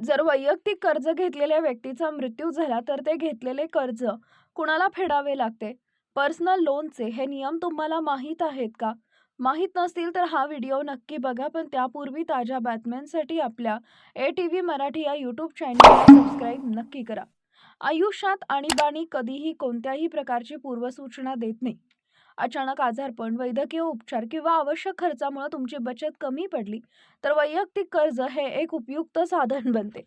जर वैयक्तिक कर्ज घेतलेल्या व्यक्तीचा मृत्यू झाला तर ते घेतलेले कर्ज कुणाला फेडावे लागते? पर्सनल लोनचे हे नियम तुम्हाला माहीत आहेत का? माहीत नसतील तर हा व्हिडिओ नक्की बघा पण त्यापूर्वी ताज्या बातम्यांसाठी आपल्या ए टी व्ही मराठी या यूट्यूब चॅनलला सबस्क्राईब नक्की करा. आयुष्यात आणीबाणी कधीही कोणत्याही प्रकारची पूर्वसूचना देत नाही. अचानक आजारपण वैद्यकीय उपचार किंवा आवश्यक खर्चामुळे तुमची बचत कमी पडली तर वैयक्तिक कर्ज हे एक उपयुक्त साधन बनते.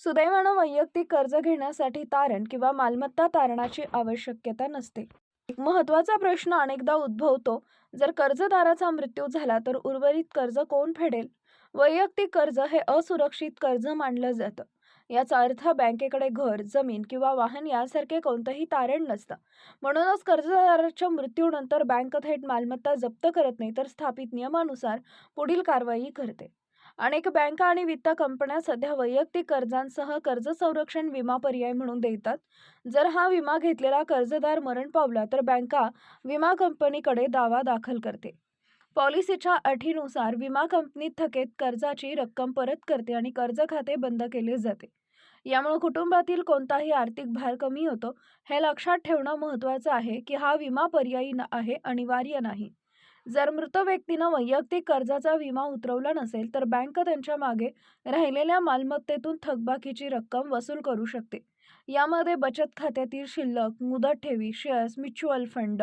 सुदैवानं वैयक्तिक कर्ज घेण्यासाठी तारण किंवा मालमत्ता तारणाची आवश्यकता नसते. एक महत्त्वाचा प्रश्न अनेकदा उद्भवतो जर कर्जदाराचा मृत्यू झाला तर उर्वरित कर्ज कोण फेडेल? वैयक्तिक कर्ज हे असुरक्षित कर्ज मानलं जातं. याचा अर्थ बँकेकडे घर जमीन किंवा वाहन यासारखे कोणतंही तारण नसतं. म्हणूनच कर्जदाराच्या मृत्यूनंतर बँक थेट मालमत्ता जप्त करत नाही तर स्थापित नियमानुसार पुढील कारवाई करते. अनेक बँका आणि वित्त कंपन्या सध्या वैयक्तिक कर्जांसह कर्ज संरक्षण विमा पर्याय म्हणून देतात. जर हा विमा घेतलेला कर्जदार मरण पावला तर बँका विमा कंपनीकडे दावा दाखल करते. पॉलिसीच्या अटीनुसार विमा कंपनी थकीत कर्जाची रक्कम परत करते आणि कर्ज खाते बंद केले जाते. यामुळे कुटुंबातील कोणताही आर्थिक भार कमी होतो. हे लक्षात ठेवणं महत्त्वाचं आहे की हा विमा पर्यायी न- आहे अनिवार्य नाही. जर मृत व्यक्तीनं वैयक्तिक कर्जाचा विमा उतरवला नसेल तर बँक त्यांच्या मागे राहिलेल्या मालमत्तेतून थकबाकीची रक्कम वसूल करू शकते. यामध्ये बचत खात्यातील शिल्लक मुदत ठेवी शेअर्स म्युच्युअल फंड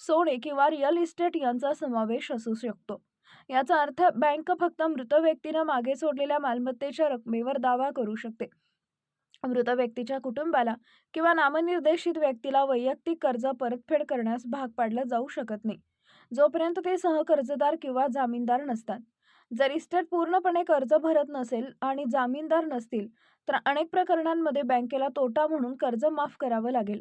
सोने किंवा रिअल इस्टेट यांचा समावेश असू शकतो. याचा अर्थ बँक फक्त मृत व्यक्तीनं मागे सोडलेल्या मालमत्तेच्या रकमेवर दावा करू शकते. मृत व्यक्तीच्या कुटुंबाला किंवा नामनिर्देशित व्यक्तीला वैयक्तिक कर्ज परतफेड करण्यास भाग पाडलं जाऊ शकत नाही. जोपर्यंत ते सहकर्जदार किंवा जामीनदार नसतात. जर इस्टेट पूर्णपणे कर्ज भरत नसेल आणि जामीनदार नसतील तर अनेक प्रकरणांमध्ये बँकेला तोटा म्हणून कर्ज माफ करावं लागेल.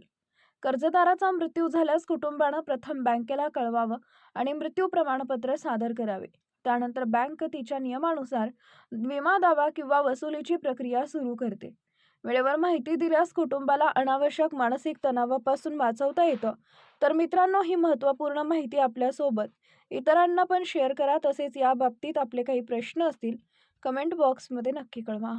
कर्जदाराचा मृत्यू झाल्यास कुटुंबानं प्रथम बँकेला कळवावं आणि मृत्यू प्रमाणपत्र सादर करावे. त्यानंतर बँक तिच्या नियमानुसार विमा दावा किंवा वसुलीची प्रक्रिया सुरू करते. वेळेवर माहिती दिल्यास कुटुंबाला अनावश्यक मानसिक तणावापासून वाचवता येतं. तर मित्रांनो ही महत्त्वपूर्ण माहिती आपल्यासोबत इतरांना पण शेअर करा. तसेच या बाबतीत आपले काही प्रश्न असतील कमेंट बॉक्समध्ये नक्की कळवा.